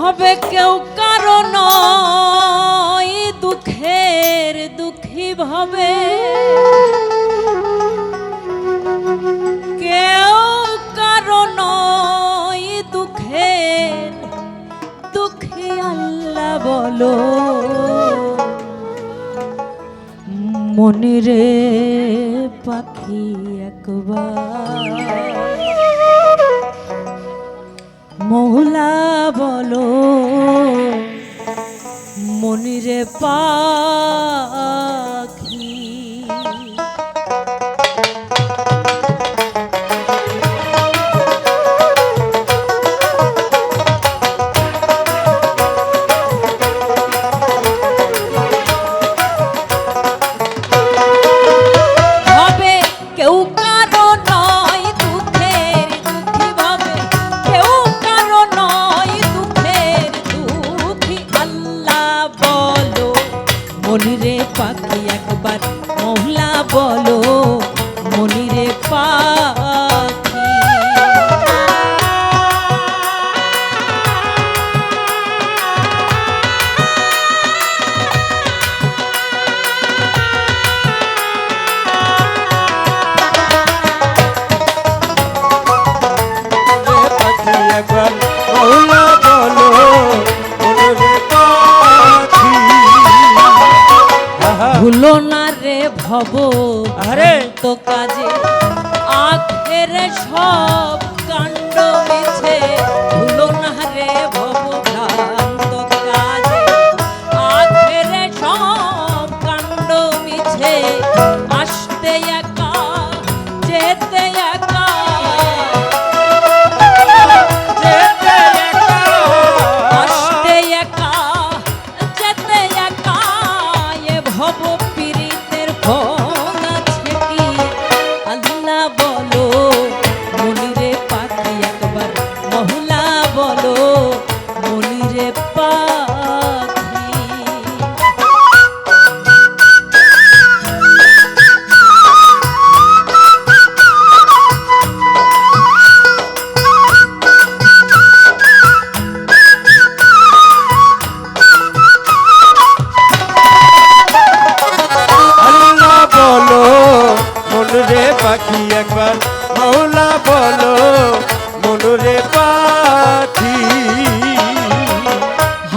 হবে কেউ কারণ দুঃখের দুঃখী ভাবে। একবার বলো আহা, ভুলো না রে ভব আরে! তো কাজে আখের সব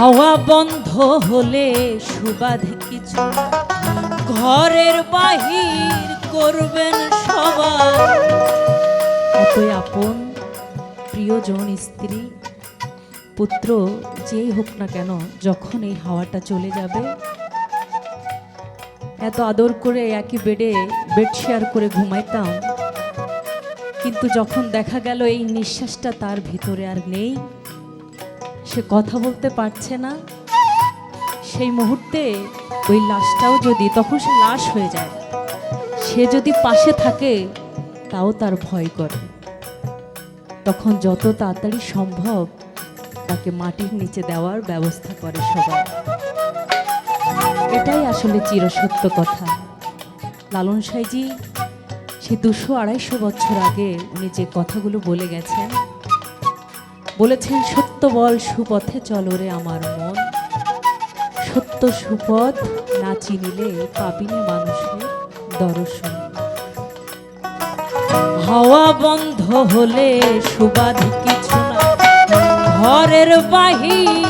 হাওয়া বন্ধ হলে সুবাদ কিছু ঘরের বাহির করবেন এতই আপন প্রিয়জন স্ত্রী, পুত্র যেই হোক না কেন, যখন এই হাওয়াটা চলে যাবে, এত আদর করে একই বেডে বেড শেয়ার করে ঘুমাইতাম। কিন্তু যখন দেখা গেল এই নিঃশ্বাসটা তার ভিতরে আর নেই সে কথা বলতে পারছে না। সেই মুহূর্তে ওই লাশটাও যদি, তখন সে লাশ হয়ে যায়। সে যদি পাশে থাকে, তাও তার ভয় করে। তখন যত তাড়াতাড়ি সম্ভব তাকে মাটির নিচে দেওয়ার ব্যবস্থা করে সবাই। এটাই আসলে চিরসত্য কথা। লালন সাইজি, সে দুশো আড়াইশো বছর আগে উনি যে কথাগুলো বলে গেছেন, বলেছেন, সত্য বল সুপথে চল রে আমার মন। সত্য সুপথ না চিনিলে পাবিনি মানুষের দর্শন। হাওয়া বন্ধ হলে সুবাদ কিছু না। ঘরের বাহির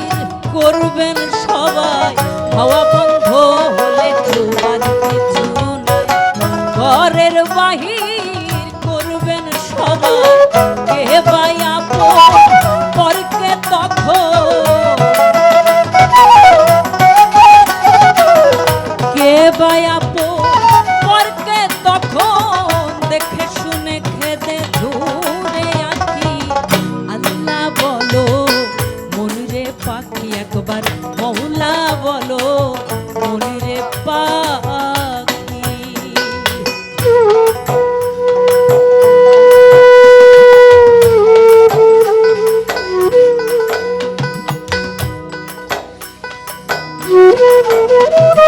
করবেন সবাই। হাওয়া Woo!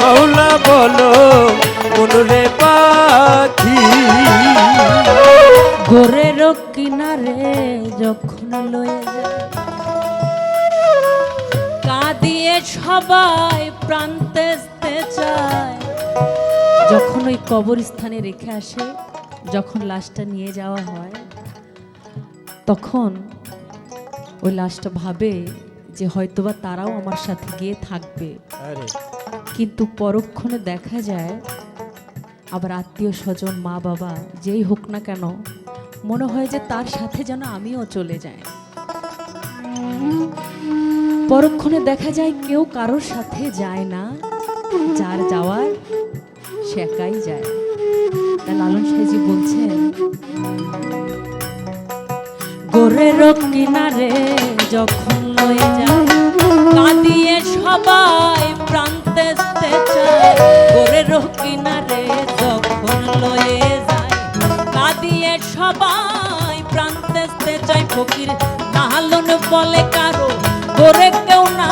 মৌলা বলো মনুরে পাখি? গোরের কিনারে যখন লয়ে যায়, কাঁদিয়ে সবাই প্রান্তে চায়। যখন ওই কবরস্থানে রেখে আসে, যখন লাশটা নিয়ে যাওয়া হয়, তখন ওই লাশটা ভাবে যে হয়তোবা তারাও আমার সাথে গিয়ে থাকবে। কিন্তু পরক্ষণে দেখা যায় আবার আত্মীয় স্বজন মা বাবা যেই হোক না কেন মনে হয় যে তার সাথে যেন আমিও চলে যাই। পরক্ষণে দেখা যায় কেউ কারোর সাথে যায় না যার যাওয়ার সে একাই যায়। তা লালন সাহেজি বলছেন গোরের কিনারে যখন লয়ে যায়। কাঁদিয়ে লয়ে যায়। কাঁদিয়ে সবাই প্রান্তে বলে কারও গোরে কেউ না